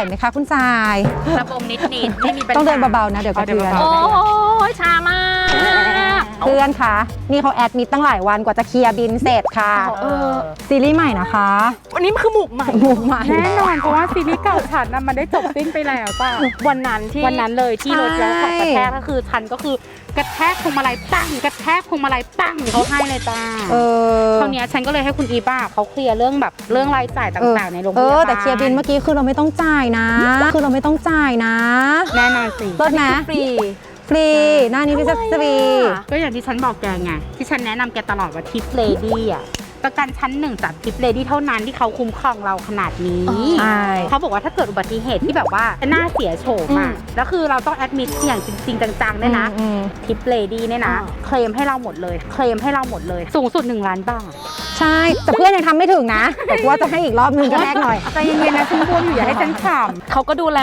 โอ้ยไหวไหมคะคุณทราย ระบมนิดนิดๆไม่มีปัญหาต้องเดินเบาๆนะเดี๋ยวกระเทือน โอ้ยชามาก เพื่อนคะนี่เขาแอดมิดตั้งหลายวันกว่าจะเคลียร์บินเสร็จค่ะเออซีรีส์ใหม่นะคะวันนี้มันคือหมูกใหม่หมูใหม่แน่นอนเพราะว่าซีรีส์เก่าฉันน่ะมันได้จบสิ้นไปแล้วป่ะวันนั้นที่วันนั้นเลยที่รถแล้วใช่ขับกระแทกก็คือทันก็คือกระแทกพวงมาลัยปั้งกระแทกพวงมาลัยปั้งเขาให้เลยจ้าเออคราวเนี้ยฉันก็เลยให้คุณอีบ้าเขาเคลียร์เรื่องแบบเรื่องรายจ่ายต่างๆในโรงพาบาลเอยอแต่เคลียร์บินเมื่อกี้คือเราไม่ต้องจ่ายนะ คือเราไม่ต้องจ่ายนะ แน่นอนสิลดไหมฟรี ฟรี หน้านี้พิเศษฟรี ก็อย่างที่ฉันบอกแกไง ที่ฉันแนะนำแกตลอดว่าทิปเลดี้อะประกันชั้นหนึ่งจากทิปเลดี้เท่านั้นที่เขาคุ้มครองเราขนาดนี้ ใช่ เขาบอกว่าถ้าเกิดอุบัติเหตุที่แบบว่าหน้าเสียโฉมอะแล้วคือเราต้องแอดมิดอย่างจริงๆจังๆเนี่ยนะอืม ทิปเลดี้เนี่ยนะ อ่า เคลมให้เราหมดเลย เคลมให้เราหมดเลย สูงสุด 1 ล้านบาท ใช่แต่เพื่อนยังทำไม่ถึงนะแต่ว่าจะให้อีกรอบนึงก็แรกหน่อย ใจเย็นๆนะฉันพูดอยู่อย่าให้ฉันขเขาก็ดูแล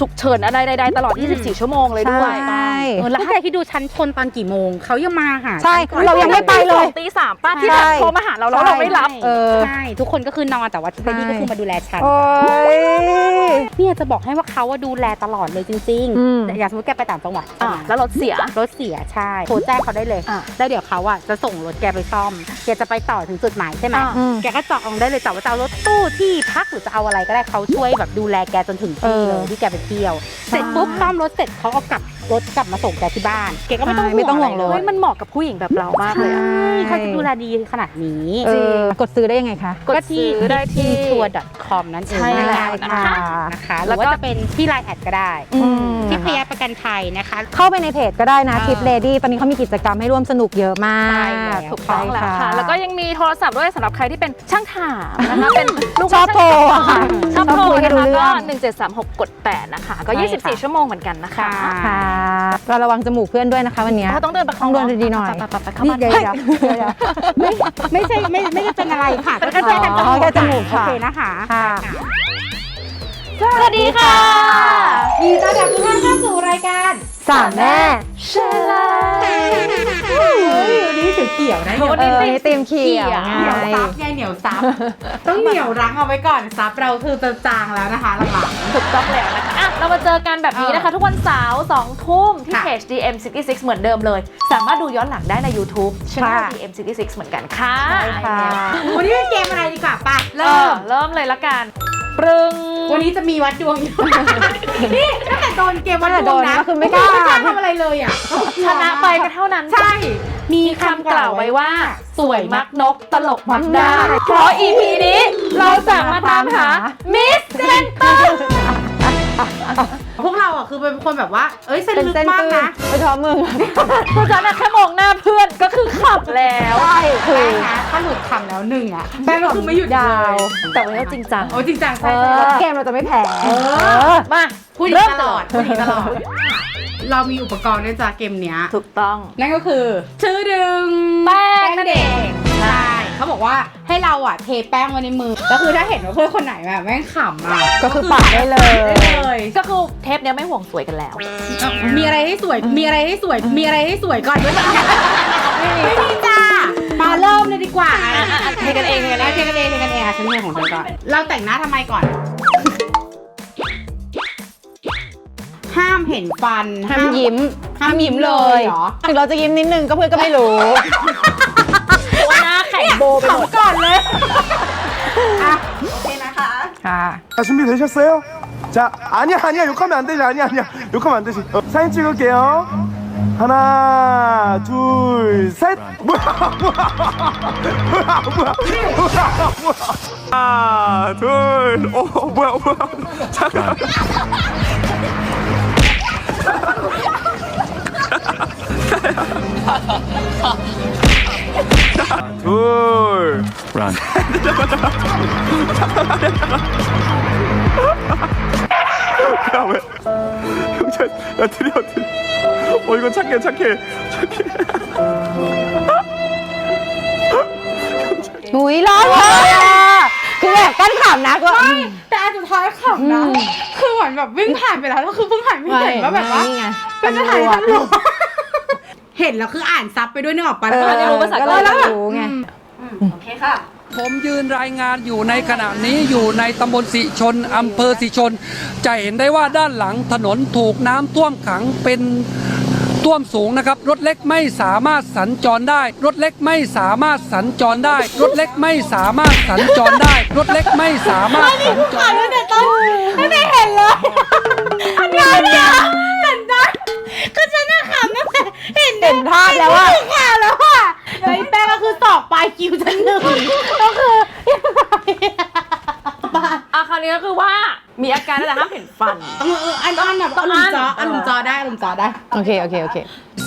ฉุกเฉินอะไรใดๆตลอด 24 ชั่วโมงเลยด้วยใช่ำเออแล้วแกที่ดูฉันชนตอนกี่โมง เขายังมาหาใช่ ฉันก่อนเรายังไม่ไปเลย ตีสามป้าที่แบบใช่ โทรมาหาเราแล้วเราไม่รับ เออ ใช่ทุกคนก็คือนอนแต่ว่าทิปเลดี้ใช่ก็คือมาดูแลฉัน โอ้ย เนี่ยจะบอกให้ว่าเขาอะดูแลตลอดเลยจริงอืม ๆแต่อย่างสมมติแกไปต่างจังหวัดอ่าแล้วรถเสีย รถเสียใช่ โทรแจ้งเขาได้เลย อ่าแล้วเดี๋ยวเขาอะจะส่งรถแกไปซ่อม แกจะไปต่อถึงจุดหมายใช่ไหมอ่าอืมแกก็จองได้เลยจ้ะว่าจะเอารถตู้ที่พักหรือจะเอาอะไรก็ได้เขาช่วยแบบดูแลแกจนถึงที่เออเลยที่แกไปเที่ยวเสร็จปุ๊บซ่อมรถเสร็จเขาเอากลับรถกลับมาส่งแกที่บ้านแกก็ไม่ต้องใช่ไม่ต้องห่วงะรรถเฮ้ยมันเหมาะกับผู้หญิงแบบเรามากเลยอะใช่เขาจะดูแลดีขนาดนี้เออกดซื้อได้ยังไงคะกดซื้อได้ที่ทัวร์ .com นั่นเองใช่แล้วง่ายๆนะคะนะคะหแล้รือวก็ว่าจะเป็นที่ไลน์แอดก็ได้อืมที่พยาประกันภัยนะคะ เข้าไปในเพจก็ได้นะอ่าทิปเลดี้ตอนนี้เขามีกิจกรรมให้ร่วมสนุกเยอะมากใช่แล้วถูกต้องแล้วค่ะใช่แล้วก็ยังมีโทรศัพท์ด้วยสำหรับใครที่เป็นช่างถามนะคะเป็นลูกชอบโทรอะค่ะชอบโทรคุยให้นะรู้คะเรื่ก็อง 1736กด8นะคะ ก็ ใช่ค่ะ 24 ชั่วโมงเหมือนกันนะคะค่ะค่ะเราระวังจมูกเพื่อนด้วยนะคะวันเนี้ย เราต้องเดินประคต้อองงเดินดีๆหน่อย ไปๆๆๆเข้านี่บ้านเดี๋ยวเฮ้ยเดี๋ยวเดี๋ยวเดี๋ยวไม่ใช่ไม่ไม่ได้เป็นอะไรค่ะก็แค่อ๋อแค่จมูกค่ะ โอเคนะคะ ค่ะ สวัสดีค่ะ ยินดีต้อนรับทุกท่านเข้าสู่รายการ สามแม่เชลาเฮ้ยวันนี้เขียวๆนะวันเอนี้อนี่เต็มเขียวเหนียวไงซับไงเหนียวซับ ต้องเหนียวรั้งเอาไว้ก่อนซับเราคือจะจางแล้วนะคะหลังถูกต้องแล้วนะคะอะเรามาเจอกันแบบนี้นะคะ ทุกวันเสาร์2ทุ่มที่ค่ะเพจ DM66 เหมือนเดิมเลย สามารถดูย้อนหลังได้ใน YouTube ช่อง ค่ะ DM66 เหมือนกันค่ะใช่ค่ะๆวันนี้เป็นเกมอะไรดีกว่าป่ะเริ่เริ่มมเริ่มเลยละกัน ปรึง วันนี้จะมีวัดดวงอยู่ นี่ตั้งแต่โดนเกมวัดตั้งแต่ดวงโดนนะก็คือไม่กล้าทำอะไรเลยอะชนะไปก็เท่านั้น ใช่ มีคำกล่าวไว้ว่า สวยมักนกตลกมักได้เพราะ EP นี้เราจะมาตามหามิสเซนเตอร์ พวกเราอะคือเป็นคนแบบว่า เอ้ยเส้นเป็นลึกเส้นมากตื้นนะไปท้อมึงเพราะฉะนั้นแค่มองหน้าเพื่อนก็คือขับแล้วใช่คืแป้องนะถ้าหลุดคำแล้วหนึ่งอะแป้งก็คือไม่หยุดยาว แต่วันนี้เราจริงจังโอ้จริงจังเอใช่ใช่อใช่เกมเราจะไม่แพ้เออเออมา พูดอย่างเริ่นี้มตลอดพูดอย่างนี้ตลอด เรามีอุปกรณ์ด้วยจ้าเกมเนี้ย ถูกต้อง นั่นก็คือ ชื่อดึงแป้งนั่นเองใช่เขาบอกว่าให้เราอะเทแป้งไว้ในมือแล้วคือถ้าเห็นว่าเพื่อนคนไหนแบบแม่งขำอะก็คือปาดได้เลย ได้เลยก็คือเทปเนี้ยไม่ห่วงสวยกันแล้ว มีอะไรให้สวย มีอะไรให้สวย มีอะไรให้สวยก่อนด้วยไม่มีจ้ามาเริ่มเลยดีกว่าอะอะอะเทกันเองเทกันเองเทกันเองเทกันเองอะฉันเทของเธอก่อน เราแต่งหน้าทำไมก่อน ห้ามเห็นฟัน ห้ามยิ้ม ห้ามยิ้มเลยเหรอ ถึงเราจะยิ้มนิดนึงก็เพื่อนก็ไม่รู้ ตัวหน้าแข็งโบไปหมด ขำก่อนเลย ค่ะ 자 준비되셨어요? 자 아니야 아니야 욕하면 안 되지 아니야 아니야 욕하면 안 되지 어, 사진 찍을게요 하나 둘셋 뭐야 뭐야 뭐야 뭐야 뭐야 뭐야 하나 둘어 뭐야 뭐야 잠깐 둘 Run. 야 왜? 형제 야 드려 드려 어 이거 착해 착해 착해 หุยร้อนเลยอ่ะคือแบบกั้นขำนะก็ แต่อันสุดท้ายขำนะ คือ เหมือนแบบวิ่งผ่านไปแล้วก็คือเพิ่งหันไม่เห็นว่าแบบว่านี่ไงเป็นสถานีตำรวจเห็นแล้วคืออ่านซับไปด้วยนึกออกปะเออไม่รู้ภาษาเกาหลีก็เลยรู้ไงโอเคค่ะผมยืนรายงานอยู่ในขณะนี้อยู่ในตำบลสิชนอำเภอสิชน จะเห็นได้ว่าด้านหลังถนนถูกน้ำท่วมขังเป็น ท่วมสูงนะครับ รถเล็กไม่สามารถสัญจรได้ รถเล็กไม่สามารถสัญจรได้ รถเล็กไม่สามารถสัญจรได้ รถเล็กไม่สามารถสัญจรได้ไม่ได้เห็นเลยอันนี้เนี่ยเห็นได้คือฉันน่ะขำตั้งแต่เห็นเห็นภาพแล้วว่าเห็นข่าวแล้วอะไอ้แป้งก็คือตอกปลายคิวฉันหนึ่งก็คือ ยังไงอะอะคราวนี้ก็คือว่ามีอาการแต่ห้ามเห็นฟันต้องเอออันอันแบบอันหลุมจออันหลุมจอได้อันหลุมจอได้ โอเค โอเค โอเค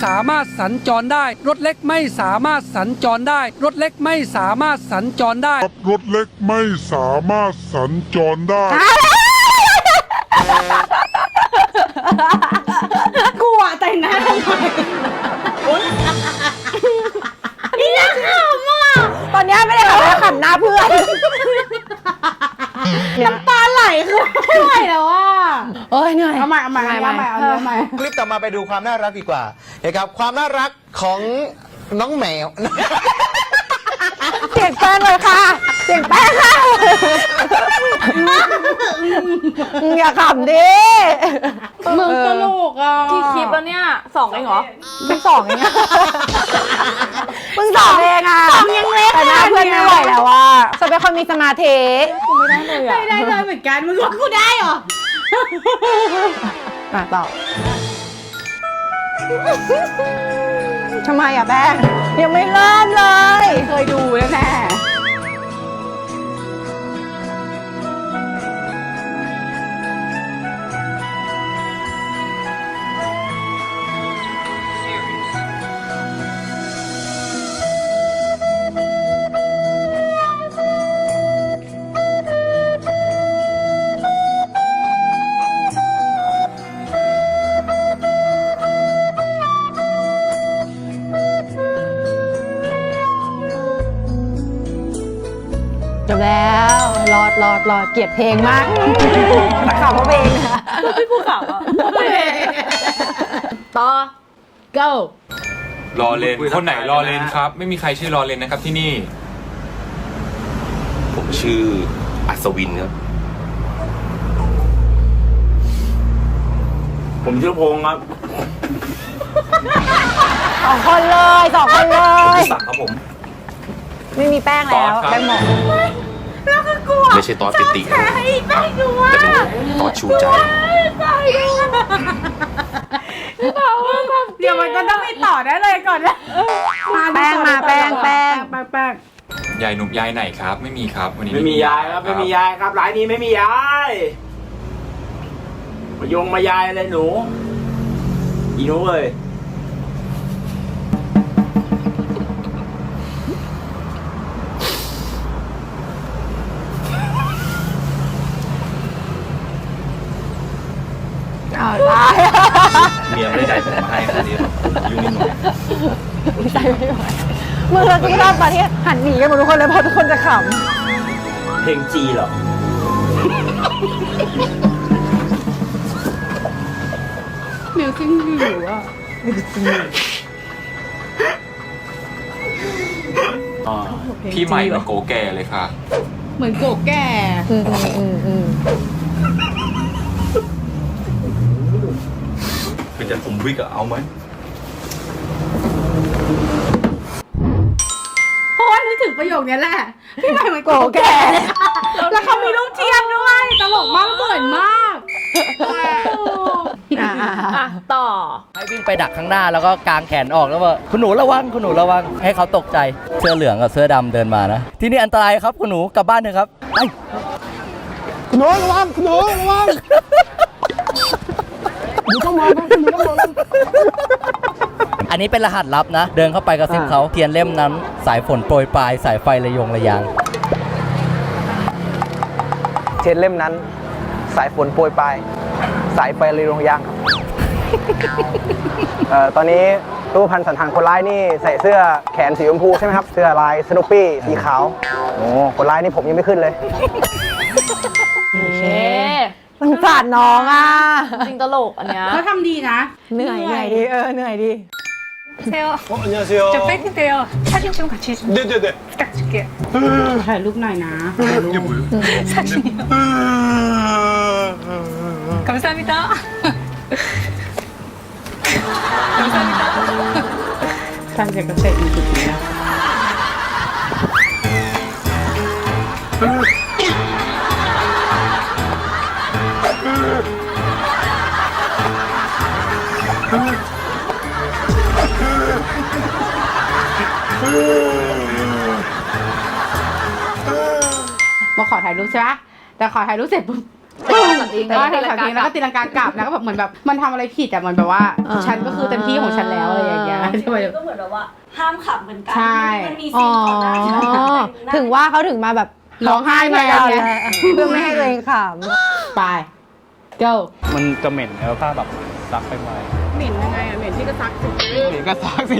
สามารถสัญจรได้ รถเล็กไม่สามารถสัญจรได้ รถเล็กไม่สามารถสัญจรได้ รถเล็กไม่สามารถสัญจรได้ กูอะแต่งหน้าทำไมนี่น่าขำอะตอนเนี้ยไม่ได้ขำแล้วขำหน้าเพื่อน น้ำตาไหลคือไม่ไหวแล้วอะโอ้ยเหนื่อยเอาใหม่เอาใหม่เอาใหม่เอาใหม่เอาใหม่ คลิปต่อมาไปดูความน่ารักดีกว่านะครับความน่ารักของน้องแมว เสียงแป้งเลยค่ะ เสียงแป้งค่ะ อย่าขำดิมึงตลกอะกี่คลิปแล้วเนี่ยสองเองเหรอเพิ่งสองเองอะเพิ่งสองเองอะสองยังเล็กแต่หน้าเพื่อนไม่ไหวแล้วว่าจะเป็นคนมีสมาธิไม่ได้เลยอะไม่ได้เลยเหมือนกันมึงว่ากูได้เหรอมาต่อทำไมอะแป้งยังไม่เริ่มเลย เคยดูแล้วแน่ รอดรอดรอดเกลียดเพลงมากข่าวเพราะเพลงอะพี่ภูเขาอะต่อ go รอเลน คนไหนรอเลนครับ ไม่มีใครชื่อรอเลนนะครับที่นี่ ผมชื่ออัศวินครับ ผมชื่อพงษ์ครับสองคนเลยสองคนเลยสักครับผม ไม่มีแป้งแล้วตอดครับแป้งหมดแล้วคือกลัว ไม่ใช่ตอสปิติใช่ไปดูว่าแต่เป็นตอสชูใจเดี๋ยวมันก็ต้องมีต่อได้เลยก่อนนะแป้งมาแป้งแป้ง แป้งแป้งยายหนุ่มยายไหนครับ ไม่มีครับ วันนี้ไม่มียายครับไม่มียายครับร้านนี้ไม่มียายมายงมายายอะไรหนูอีหนูเลย ตายเมียไม่ได้ใจผมมาให้ขนาดนี้หรอกยุ่งนิดหน่อยใจไม่ไหวมึงเราที่รอบตอนที่หันหนีกันหมดทุกคนเลยเพราะทุกคนจะขเพลงจีเหรอ มิวซิ่งหิวอะพี่ใหม่เหมือนโกแก่เลยค่ะ เหมือนโกแก่ำอืมอืมอืม อืมเป็นจะผมวิกอะเอาไหมเพราะว่านึกถึงประโยคนี้แหละ พี่ใหม่เหมือนโกโกแก่แก่ แล้วเขามีรูปเทียบด้วย ตลกมากเหมือนมากอ่าอ่าอะต่อ ให้วิ่งไปดักข้างหน้าแล้วก็กางแขนออกแล้วว่าคุณหนูระวังคุณหนูระวังให้เขาตกใจเสื้อเหลืองกับเสื้อดำเดินมานะ ที่นี่อันตรายครับคุณหนูกลับบ้านเถอะครับไปคุณหนูระวังคุณหนูระวัง หนูต้องมองนะคุณหนูต้องมองอันนี้เป็นรหัสลับนะ เดินเข้าไปกระซิบเขาเทียนเล่มนั้น สายฝนโปรยปลาย สายไฟระยงระยาง เทียนเล่มนั้น สายฝนโปรยปลาย สายไฟเลยลงยางครับเอ่อตอนนี้รูปพันสันฐานคนร้ายนี่ใส่เสื้อแขนสีชมพูใช่ไหมครับ เสื้อลายสนุปปี้สีขาว โอ้คนร้ายนี่ผมยังไม่ขึ้นเลย โอเค สงสารน้องอ่ะ จริงตลกอันเนี้ย เขาทำดีนะ เหนื่อยเหนื่อยดีเออเหนื่อยดี 세요. 어, 안녕하세요. 저 팬인데요. 사진 좀 같이 좀 네네네. 부탁드릴게요. ถ่ายรูปหน่อยนะถ่ายรูป 사진이요. 감사합니다. 감사합니다. ทำเกี่ยวกับเศษอีกจุดนี้นะ มาขอถ่ายรูปใช่ปะแต่ขอถ่ายรูปเสร็จปุ๊บก็ตีลังกาแล้วก็ตีลังกากลับนะก็แบบเหมือนแบบมันทำอะไรผิดอะมันแบบว่าอ่า ฉันก็คือเต็มที่ของฉันแล้วอะไรอย่างเงี้ยที่มันก็เหมือนแบบว่าห้ามขับเหมือนกัใช่มันมีอ๋สิ่องก่อนหน้าที่จะแต่งหน้าถึงว่าเขาถึงมาแบบร้องไห้มาแล้วไงเพื่อไม่ให้ตัวเองขไป go มันจะเหม็นแล้วถ้าแบบซักไปไวเห ม็นยังไงอะเหม็นที่ก็ซักสิเหม็นก็ซักสิ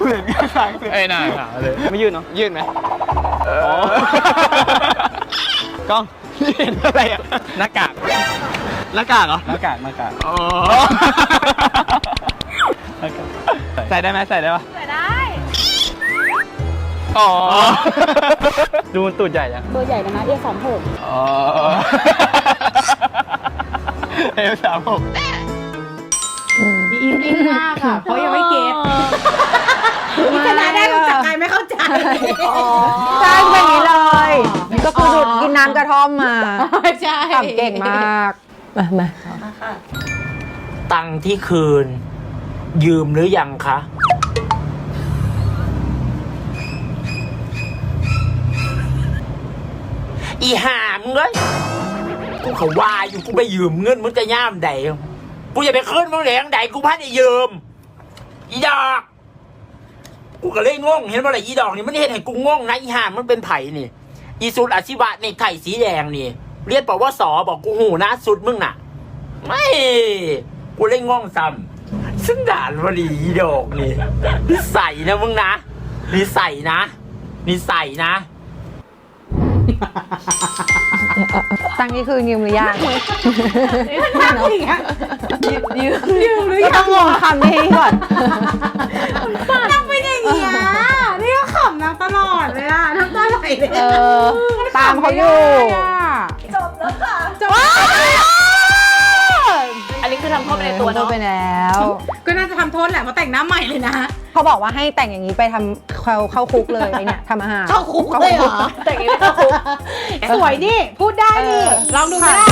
เหม็นก็ซักสิไอ้นายเลย ไม่ยืดเนาะยืดไหมอ๋อกล้องนี่เห็นอะไรอะหน้ากากหน้ากากเหรอหน้ากากหน้ากากอ๋อใส่ได้ไหมใส่ได้ปะใส่ได้ อ๋อ ดูมันตูดใหญ่ยังเบอร์ใหญ่แล้วนะเอสามหกอ๋อ เอลสามหกอีฟลิ้นมากอะเพราะยังไม่เก็ตนี่ชนะได้รู้จักใครไม่เข้าใจำใช่เป็นอย่างนี้เลย ก็คือดูดกินน้ำกระท่อมมาใช่ทำเก่งมาก มามาตังค์ที่คืน ยืมหรือยังคะ อีห่ามงเลย กูเขาว่าอยู่กูไปยืมเงินมึงจะย่ามใดกูอย่าไปขึ้นมึงแหลงใดกูพัดไอ้ยืมอีดอกกูก็เลยงงเห็นว่าอะไรอีดอกนี่มันเห็นให้กูงงนะอีห่ามมันเป็นไผ่นี่อีสุดอาชีวะในไข่สีแดงนี่ เรียนบอกว่าสอบอกกูหูนะสุดมึงน่ะ ไม่กูเล่นง่องซ้ำซึ่งด่านวลีอีดอกนี่นิสัยนะมึงนะนิสัยนะนิสัยนะ ตังค์นี่คือยืมหรือยังยืมยืมหรือก็ยัต้องงงคำนี้ก่อนนั่งเป็นอย่างเงี้ยนี่ก็ขำนางตลอดเลยอะน้ำตาไหลเลยเออ ตามเขาอยู่ จบแล้วค่ะ จบอันนี้คือ ทำเข้าไปในตัวโดนเนาะไปแล้ว ก็น่าจะทำโทษแหละเพราะแต่งหน้าใหม่เลยนะเขาบอกว่าให้แต่งอย่างนี้ไปทำเข้าเข้าคุกเลยไอเนี่ยทำอาหารเข้าคุกเลยเหรอแต่งอย่างนี้ไม่เข้าคุกสวยนี่พูดได้นี่เออลองดูไหมล่ะ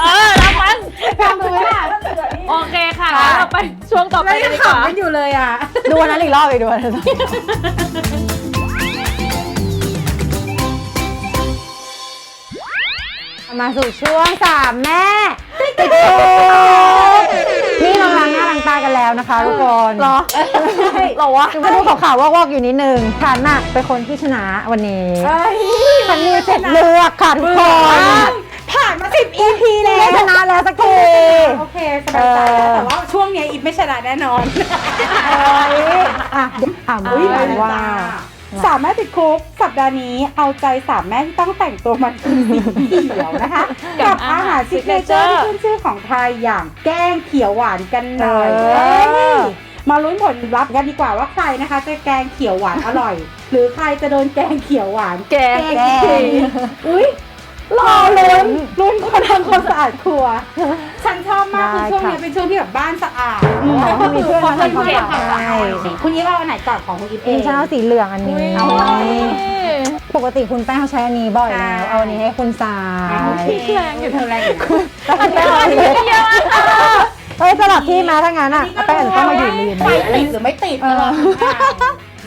เออรับมันลองดูไหมล่ะโอเคค่ะงั้นเราไปช่วงต่อไปแล้วกัยันงดีกว่าขำกันอยู่เลยอะดูวันนั้นอีกรอบอีกดูวันนั้ มาสู่ช่วงสามแม่ติดโชว์นี่เราล้างหน้าล้างตากันแล้วนะคะทุกคนเหรอหรอวะมาดูข่าวๆวอกๆอยู่นิดนึงฉันน่ะเป็นคนที่ชนะวันนี้ฉันมีเสร็จเลือกค่ะทุกคนผ่านมาสิบ EP แล้ไม่วชนะแล้วสักทีโอเคสบายใจแล้วแต่ว่าช่วงเนี้ยอีฟไม่ชนะแน่นอนเอ้ยอะอะอุ้ยมามาว่าว่า สามแม่ติดคุกสัปดาห์นี้เอาใจสามแม่ที่ต้องแต่งตัวมันสีเขียวนะคะ กับอาหารซิกเนเจอร์ที่ขึ้นชื่อของไทยอย่างแกงเขียวหวานกันหน่อยเออเอ้ยมาลุ้นผลลัพธ์กันดีกว่าว่าใครนะคะ จะแกงเขียวหวานอร่อย หรือใครจะโดนแกงเขียวหวานแกงแกงจริงอุ้ย รอลุ้นลุ้นคนทำความสะอาดครัว ฉันชอบมากคือช่วงนี้เป็นช่วงที่แบบบ้านสะอาดต้องมีเพื่อนมาทำความสะอาดทำความสะอาดคุณยิ้มเอาอันไหนก่อนของคุณยิ้มเออิงนชาสีเหลืองอันนี้ เอาไว้ปกติคุณแป้งเขาใช้อันนี้บ่อยแล้ว เอาอันนี้ให้คุณสายแรงอยู่เธอแรงอยู่แล้วคุณแป้งเอาอันนี้เฮ้ยสลับที่มาถ้างั้นอะแป้งอาจจะต้องมาอยู่ริมไฟติดหรือไม่ติดตลอด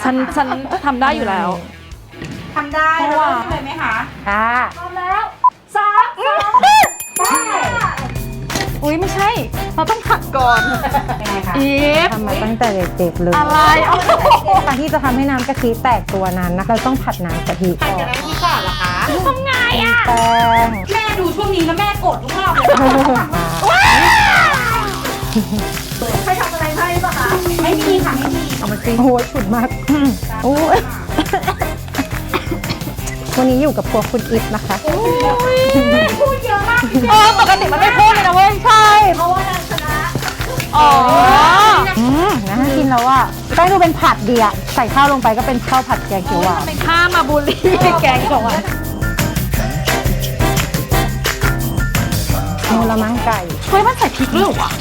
ฉันฉันทำได้อยู่แล้ว ทำได้แล้วเริ่มเลยไหมคะค่ะ พร้อมแล้วสามสองไปอุ้ยไม่ใช่ เราต้องผัดก่อน ยังไงคะอีฟทำมาตั้งแต่เด็กๆเลยอะไรเอาการที่จะทำให้น้ำกะทิแตกตัวนั้นนะเราต้องผัดน้ำกะทิผัดก่อกันนแล้วที่ก่อนเหรอคะ ทำไงอะ แป้งแม่ดูช่วงนี้แล้วแม่กดทุกรอบเลยใครทำอะไรให้ปะคะ ไม่มีค่ะ ไม่มี เอามาซิโอ้ยฉุดมากโอ้ย วันนี้อยู่กับครัวคุณอิฟนะคะ พูดเยอะมากเออปกติมันไม่พูดเลยนะเว้ยใช่เพราะว่านางชนะอ๋ออืมน่ากินแล้วอะแป้งดูเป็นผัดดีอะใส่ข้าวลงไปก็เป็นข้าวผัดแกงเขียวหวานเป็นข้ามาบูลลี่แกงของอะมูละมังไก่เฮ้ยมันใส่พริกด้วยเหรอวะ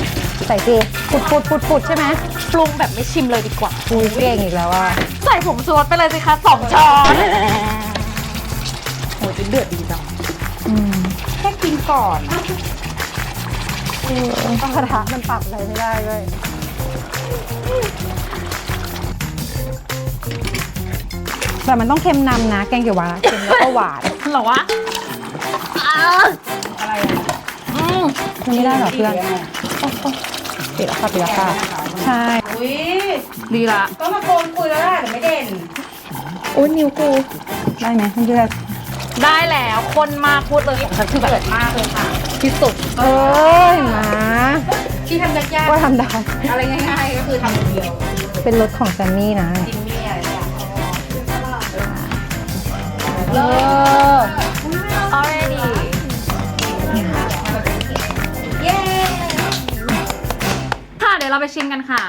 ใส่สิปุดปุดปุดปุดใช่ไหมปรุงแบบไม่ชิมเลยดีกว่า อุ้ยเก่งอีกแล้วอะใส่ผงชูรสไปเลยสิคะสองช้อนโอ้ยเดือดดีจังอืมแค่กินก่อนต้องกระทะมันปรับอะไรไม่ได้เลยแต่มันต้องเค็มนำนะ แกงเขียวหวานอะเค็มแล้วก็หวานเหรอวะมันไม่ได้หรอเพื่อนปิดแล้วค่ะปิดแล้วค่ะใช่อุ้ยดีละ ก็มาโกนคุยแล้วล่ะแต่ไม่เด่นอุ้ยนิ้วกู ได้ไหมเพื่อน ได้แล้วคนมากพูดเลยของฉันคือแบบเกิดมากเลยค่ะที่สุดเอ้ยหมาที่ทำยากว่าทำได้ ๆอะไรง่ายๆก็คือทำคนเดียวเป็นรถของแซมมี่นะจิมมี่อะไรอย่างเลิศ already เย้ค่ะเดี๋ยวเราไปชิมกันค่ะ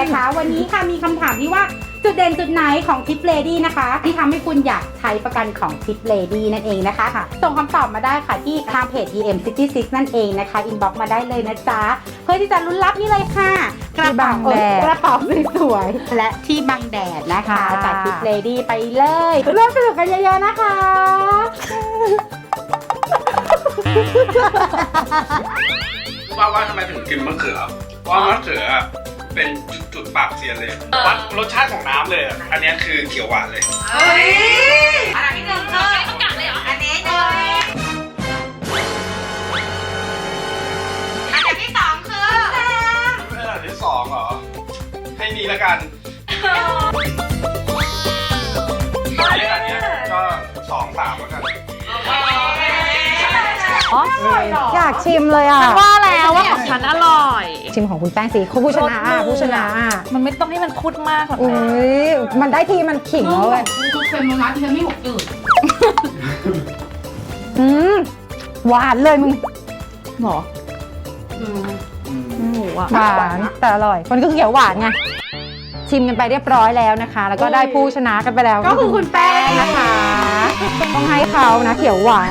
นั่นเองนะคะ วันนี้ค่ะมีคำถามที่ว่าจุดเด่นจุดไหนของทิปเลดี้นะคะ ที่ทำให้คุณอยากใช้ประกันของทิปเลดี้นั่นเองนะคะ ส่งคำตอบมาได้ค่ะที่ทางเพจ DM 66นั่นเองนะคะอินบ็อกมาได้เลยนะจ๊ะเพื่อที่จะลุ้นรับนี่เลยค่ะ กระเป๋าที่บังแดด กระเป๋าสวยๆและที่บังแดดนะคะค่ะจากทิปเลดี้ไปเลยร่วมสนุกกันเยอะๆนะคะ ว่าว่าทำไมถึงกินมะเขือเพราะมะเขือ เป็นจุดๆปากเซียนเลยวัดรสชาติของน้ำเลยอะอันเนี้ยคือเขียวหวานเลย เฮ้ยอันนี้หนึ่งคืออันนี้หนึ่งอันที่สองคืออันที่สองเหรอ ให้นี้ละกันอันนี้อันเนี้ยก็สองสามแล้วกัน อ๋อ อยากชิมเลยอะ ว่าแล้ว ว่าของฉันอร่อย ชิมของคุณแป้งสิเขาผู้ชนะอะผู้ชนะอะมันไม่ต้องให้มันพูดมากหรอกอุ้นะยมันได้ทีมันขิงแล้วเว้ยคือเค็มมันนะเค็มไม่หกจืดอืมหวานเลยมึงหรอหมูอะ หวานแต่อร่อยมันก็เขียวหวานไงชิมกันไปเรียบร้อยแล้วนะคะ แล้วก็ได้ผู้ชนะกันไปแล้วก็คือคุณแป้งนะคะ ต้องให้เขานะเขียวหวาน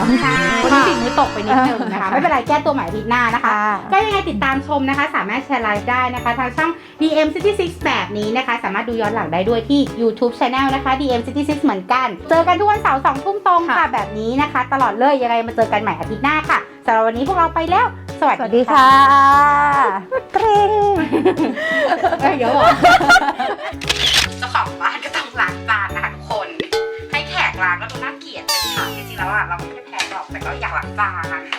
วันนี้สิ่งมือตกไปนิดนึงนะคะ ไม่เป็นไรแก้ตัวใหม่อาทิตย์หน้านะคะ ค่ะก็ยังไงติดตามชมนะคะ สามารถแชร์ไลฟ์ได้นะคะ ทางช่อง DM City 6แบบนี้นะคะ สามารถดูย้อนหลังได้ด้วยที่ YouTube Channel นะคะ DM City 6เหมือนกัน เจอกันทุกวันเสาร์สองทุ่มตรงค่ะแบบนี้นะคะ ตลอดเลยยังไงมาเจอกันใหม่อาทิตย์หน้าค่ะสำหรับวันนี้พวกเราไปแล้ว สวัสสวัสดีดีค่ะค่ะกริ๊ง เอ้ยเดี๋ยวบอกเจ้าของบ้านก็ต้องล้างจานนะคะทุกคน ให้แขกล้างก็ดูน่า แล้วอะเราไม่ได้แพ้หรอกแต่ก็อยากล้างจานนะคะ